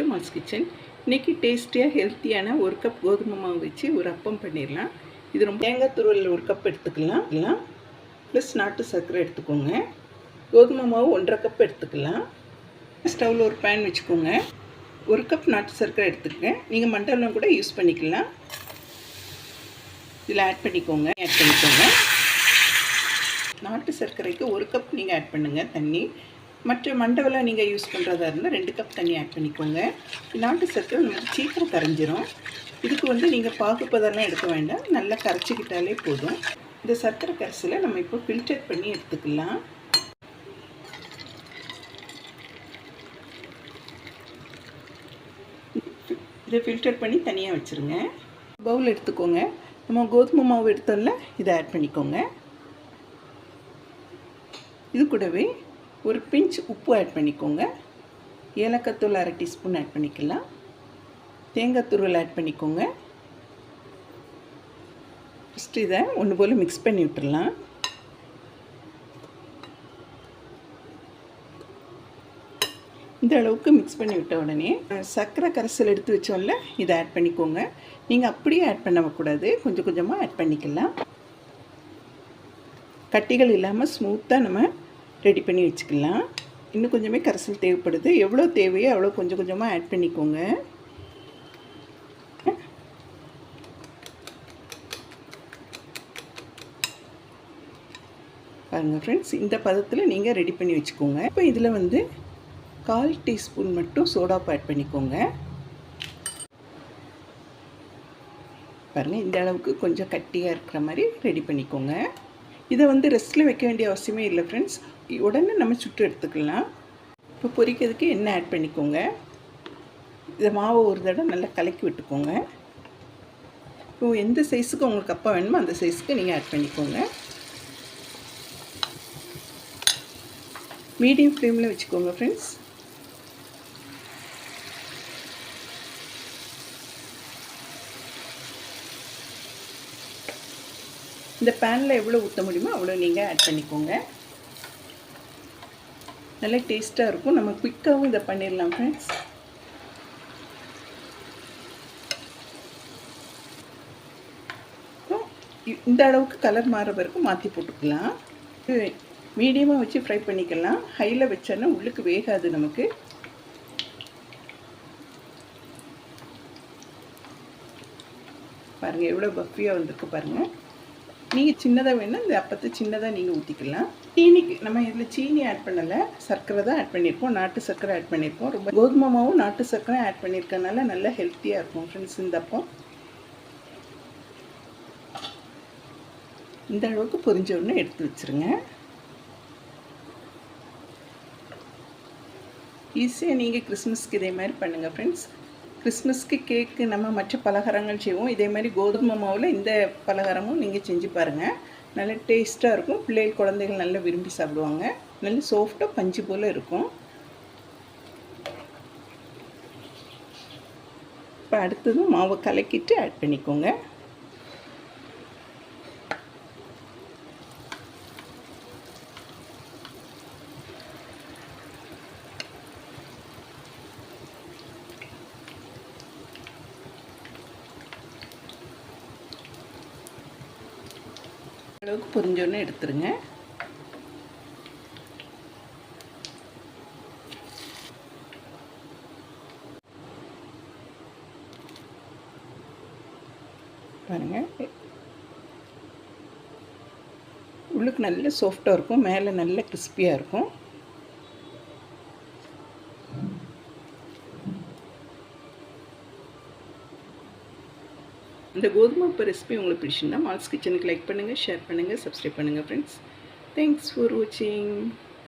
Mass kitchen இன்றைக்கி டேஸ்டியாக ஹெல்த்தியான ஒரு கப் கோதுமை மாவு வச்சு ஒரு அப்பம் பண்ணிடலாம். இது ரொம்ப தேங்காய் துருவல் ஒரு கப் எடுத்துக்கலாம். எல்லாம் ப்ளஸ் நாட்டு சர்க்கரை எடுத்துக்கோங்க. கோதுமை மாவு ஒன்றரை கப் எடுத்துக்கலாம். ஸ்டவ்வில் ஒரு பேன் வச்சுக்கோங்க. ஒரு கப் நாட்டு சர்க்கரை எடுத்துக்கங்க. நீங்கள் மண்டலம் கூட யூஸ் பண்ணிக்கலாம். இதில் ஆட் பண்ணிக்கோங்க. ஆட் பண்ணிக்கோங்க. நாட்டு சர்க்கரைக்கு ஒரு கப் நீங்கள் ஆட் பண்ணுங்கள் தண்ணி. மற்ற மண்டவெல்லாம் நீங்கள் யூஸ் பண்ணுறதா இருந்தால் ரெண்டு கப் தண்ணி ஆட் பண்ணிக்கோங்க. நாட்டு சர்க்கரை உங்களுக்கு சீக்கிரம் கரைஞ்சிரும். இதுக்கு வந்து நீங்கள் பாகுப்பதெல்லாம் எடுக்க வேண்டாம். நல்லா கரைச்சிக்கிட்டாலே போதும். இந்த சர்க்கரை கரைசலை நம்ம இப்போ ஃபில்டர் பண்ணி எடுத்துக்கலாம். இதை ஃபில்டர் பண்ணி தனியாக வச்சுருங்க. பவுல் எடுத்துக்கோங்க. நம்ம கோதுமை மாவு எடுத்தோம்ல இதை ஆட் பண்ணிக்கோங்க. இது கூடவே ஒரு பிஞ்ச் உப்பு ஆட் பண்ணிக்கோங்க. ஏலக்காத்தூள் அரை டீஸ்பூன் ஆட் பண்ணிக்கலாம். தேங்காய் துருவல் ஆட் பண்ணிக்கோங்க. ஃபஸ்ட்டு இதை ஒன்று போல் மிக்ஸ் பண்ணி விட்டுடலாம் இந்த அளவுக்கு மிக்ஸ் பண்ணி விட்ட உடனே சர்க்கரை கரைசல் எடுத்து வச்சோம்ல இதை ஆட் பண்ணிக்கோங்க. நீங்கள் அப்படியே ஆட் பண்ணக்கூடாது கொஞ்சம் கொஞ்சமாக ஆட் பண்ணிக்கலாம். கட்டிகள் இல்லாமல் ஸ்மூத்தாக நம்ம ரெடி பண்ணி வச்சுக்கலாம். இன்னும் கொஞ்சமே கரைசல் தேவைப்படுது. எவ்வளோ தேவையோ அவ்வளோ கொஞ்சம் கொஞ்சமாக ஆட் பண்ணிக்கோங்க. பாருங்கள் ஃப்ரெண்ட்ஸ் இந்த பதத்தில் நீங்கள் ரெடி பண்ணி வச்சுக்கோங்க. இப்போ இதில் வந்து கால் டீஸ்பூன் மட்டும் சோடாப்பு ஆட் பண்ணிக்கோங்க. பாருங்கள் இந்த அளவுக்கு கொஞ்சம் கட்டியாக இருக்கிற மாதிரி ரெடி பண்ணிக்கோங்க. இதை வந்து ரெஸ்ட்டில் வைக்க வேண்டிய அவசியமே இல்லை ஃப்ரெண்ட்ஸ் உடனே நம்ம சுட்டு எடுத்துக்கலாம். இப்போ பொரிக்கிறதுக்கு எண்ணெய் ஆட் பண்ணிக்கோங்க. இதை மாவை ஒரு தடவை நல்லா கலக்கி விட்டுக்கோங்க. இப்போ எந்த சைஸுக்கு உங்களுக்கு அப்பா வேணுமோ அந்த சைஸுக்கு நீங்கள் ஆட் பண்ணிக்கோங்க. மீடியம் ஃப்ளேமில் வச்சுக்கோங்க ஃப்ரெண்ட்ஸ் இந்த பேனில் எவ்வளோ ஊற்ற முடியுமோ அவ்வளோ நீங்கள் ஆட் பண்ணிக்கோங்க. நல்லா டேஸ்ட்டாக இருக்கும். நம்ம குயிக்காகவும் இதை பண்ணிடலாம் ஃப்ரெண்ட்ஸ் இந்த அளவுக்கு கலர் மாற வரைக்கும் மாற்றி போட்டுக்கலாம். மீடியமாக வச்சு ஃப்ரை பண்ணிக்கலாம். ஹையில் வச்சோன்னா உள்ளுக்கு வேகாது நமக்கு. பாருங்கள் எவ்வளோ பஃபியாக வந்திருக்கு பாருங்கள் நீங்கள் சின்னதாக வேணால் இந்த அப்பத்தை சின்னதாக நீங்கள் ஊற்றிக்கலாம் சீனிக்கு நம்ம இதில் சீனி ஆட் பண்ணலை. சர்க்கரை தான் ஆட் பண்ணியிருக்கோம். நாட்டு சர்க்கரை ஆட் பண்ணியிருக்கோம். ரொம்ப கோதுமை மாவும் நாட்டு சர்க்கரை ஆட் பண்ணியிருக்கனால நல்லா ஹெல்த்தியாக இருக்கும் ஃப்ரெண்ட்ஸ் இந்த அப்பம். இந்த அளவுக்கு பொரிஞ்ச உடனே எடுத்து வச்சுருங்க. ஈஸியாக நீங்கள் கிறிஸ்மஸ்க்கு இதே மாதிரி பண்ணுங்கள் ஃப்ரெண்ட்ஸ் கிறிஸ்மஸ்க்கு கேக்கு நம்ம மற்ற பலகாரங்கள் செய்வோம். இதே மாதிரி கோதுமை மாவில் இந்த பலகாரமும் நீங்கள் செஞ்சு பாருங்கள் நல்ல டேஸ்ட்டாக இருக்கும். பிள்ளைகள் குழந்தைகள் நல்லா விரும்பி சாப்பிடுவாங்க. நல்ல சாஃப்டாக பஞ்சு போல் இருக்கும். இப்போ அடுத்ததும் மாவை கலக்கிட்டு ஆட் பண்ணிக்கோங்க. அளவுக்கு பொரிஞ்சோன்னே எடுத்துருங்க. பாருங்க. உள்ளுக்கு நல்ல சாஃப்டாக இருக்கும். மேலே நல்ல கிறிஸ்பியாக இருக்கும். இந்த கோதுமை உப்பு ரெசிபி உங்களுக்கு பிடிச்சிருந்தால் மால்ஸ் கிச்சனுக்கு லைக் பண்ணுங்கள் ஷேர் பண்ணுங்கள் சப்ஸ்கிரைப் பண்ணுங்கள் ஃப்ரெண்ட்ஸ் தேங்க்ஸ் ஃபார் வாட்சிங்